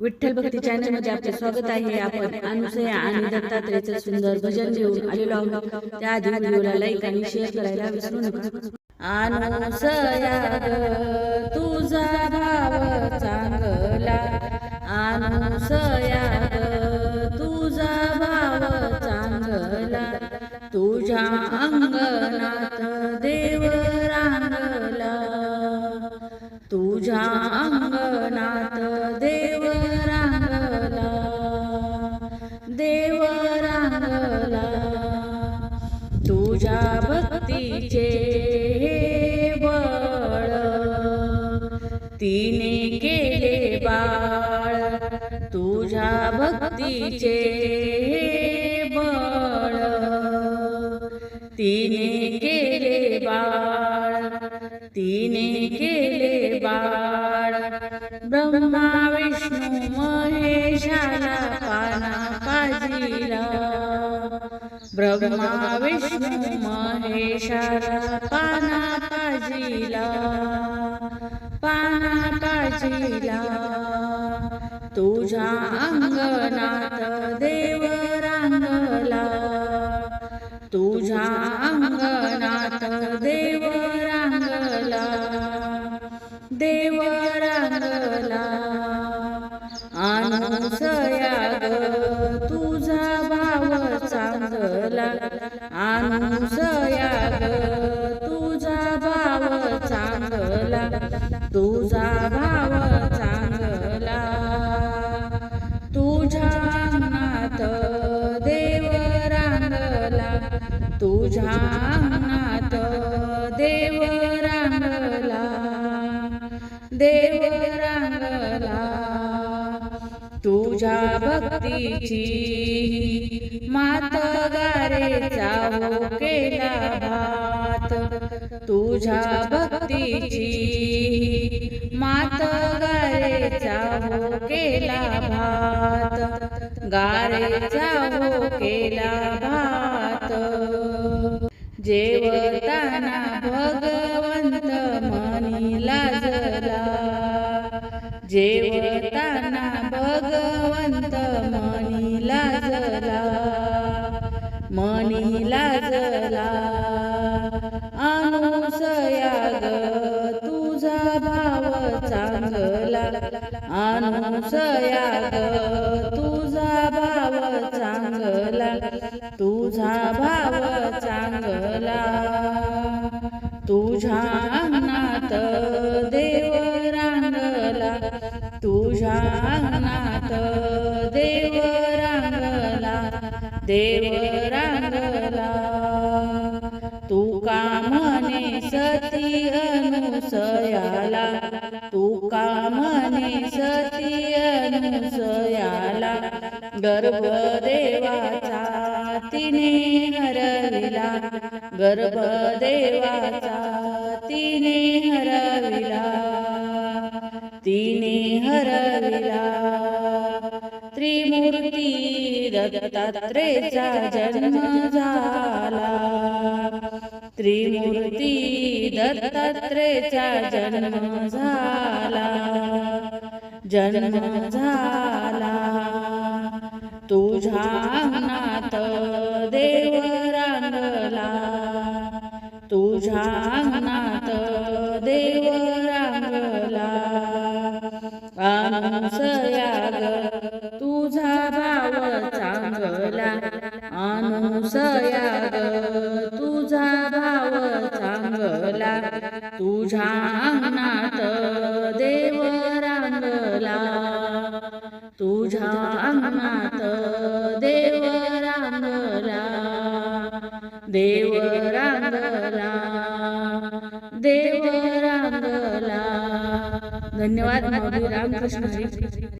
विठ्ठल भक्ती चॅनलमध्ये आपले स्वागत आहे. आपण अनुसया आणि दत्तात्रेयचं सुंदर भजन घेऊन आलेलो आहोत. त्या आधी व्हिडिओला लाईक आणि शेअर करायला विसरू नका. अनुसया तुझा भाव चांगला. अनुसया तुझा भाव चांगला. तुझ्या अंगणात देव रांगला. तुझ्या अंगणात देव रांगला तुझ्या भक्तीचे बळ तिने केले बाळ. तुझ्या भक्तीचे बळ तिने केले बाळ. तिने केले बाळ. ब्रह्मा विष्णू महेशाला पाना. ब्रह्मा विष्णु महेशाला पाना पाजीला पाना पाजिला तुझ्या अंगणात देव रांगला तुझ्या अंगणात देव रांगला देव अनुसया तुझा भाव चांगला तुझा भाव चांगला. तुझ्या अंगणात देव रांगला तुझ्या तुझ्या भक्तीची मात गारेचा हो केला भात. तुझ्या भक्तीची मात गारेचा हो केला भात. गारेचा हो केला भात. जेवताना भगवंत मनी लाजला जेव मनी लाजला मनी लाजला अनुसया ग तुझा भाव चांगला. अनुसया ग तुझा भाव चांगला. तुझा भाव चांगला. तुझ्या अंगणात देव रांगला. तुझ्या देव रांगला तू कामने सती अनुसयाला? तू कामने सती अनुसयाला? गर्भदेवाचा तिने हरविला. गर्भदेवाचा तिने हरविला. तिने हरविला. त्रिमूर्ती दत्तात्रेचा जन्म झाला. त्रिमूर्ती दत्तात्रेचा जन्म झाला. जन्म झाला. तुझ्या अंगणात देव रांगला. तुझ्या अंगणात देव अनुसया तुझा भाव चांगला तुझ्या अंगणात देव रांगला. तुझ्या अंगणात देव रांगला देव रांगला देव रांगला. धन्यवाद रामकृष्णजी